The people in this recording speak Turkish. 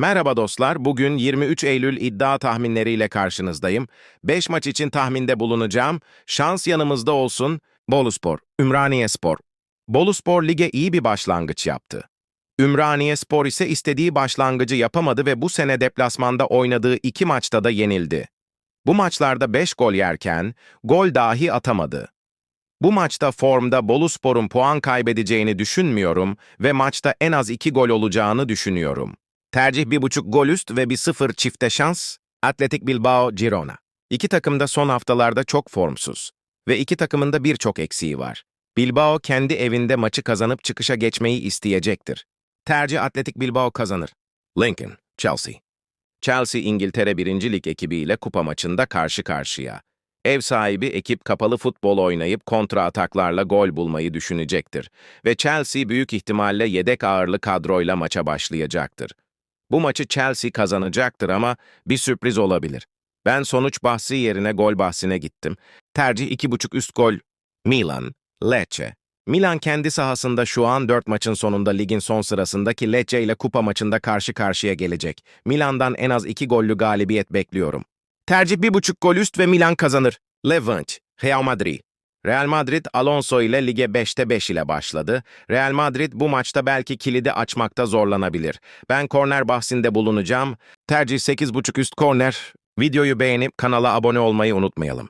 Merhaba dostlar, bugün 23 Eylül iddia tahminleriyle karşınızdayım. 5 maç için tahminde bulunacağım. Şans yanımızda olsun. Boluspor, Ümraniyespor. Boluspor lige iyi bir başlangıç yaptı. Ümraniyespor ise istediği başlangıcı yapamadı ve bu sene deplasmanda oynadığı iki maçta da yenildi. Bu maçlarda 5 gol yerken gol dahi atamadı. Bu maçta formda Boluspor'un puan kaybedeceğini düşünmüyorum ve maçta en az 2 gol olacağını düşünüyorum. Tercih bir buçuk gol üst ve bir sıfır çifte şans. Atletik Bilbao, Girona. İki takım da son haftalarda çok formsuz. Ve iki takımın da birçok eksiği var. Bilbao kendi evinde maçı kazanıp çıkışa geçmeyi isteyecektir. Tercih Atletik Bilbao kazanır. Lincoln, Chelsea. Chelsea İngiltere 1. Lig ekibiyle kupa maçında karşı karşıya. Ev sahibi ekip kapalı futbol oynayıp kontra ataklarla gol bulmayı düşünecektir ve Chelsea büyük ihtimalle yedek ağırlı kadroyla maça başlayacaktır. Bu maçı Chelsea kazanacaktır ama bir sürpriz olabilir. Ben sonuç bahsi yerine gol bahsine gittim. Tercih 2.5 üst gol. Milan, Lecce. Milan kendi sahasında şu an 4 maçın sonunda ligin son sırasındaki Lecce ile kupa maçında karşı karşıya gelecek. Milan'dan en az 2 gollü galibiyet bekliyorum. Tercih 1.5 gol üst ve Milan kazanır. Levante, Real Madrid. Real Madrid Alonso ile lige 5'te 5 ile başladı. Real Madrid bu maçta belki kilidi açmakta zorlanabilir. Ben korner bahsinde bulunacağım. Tercih 8.5 üst korner. Videoyu beğenip kanala abone olmayı unutmayalım.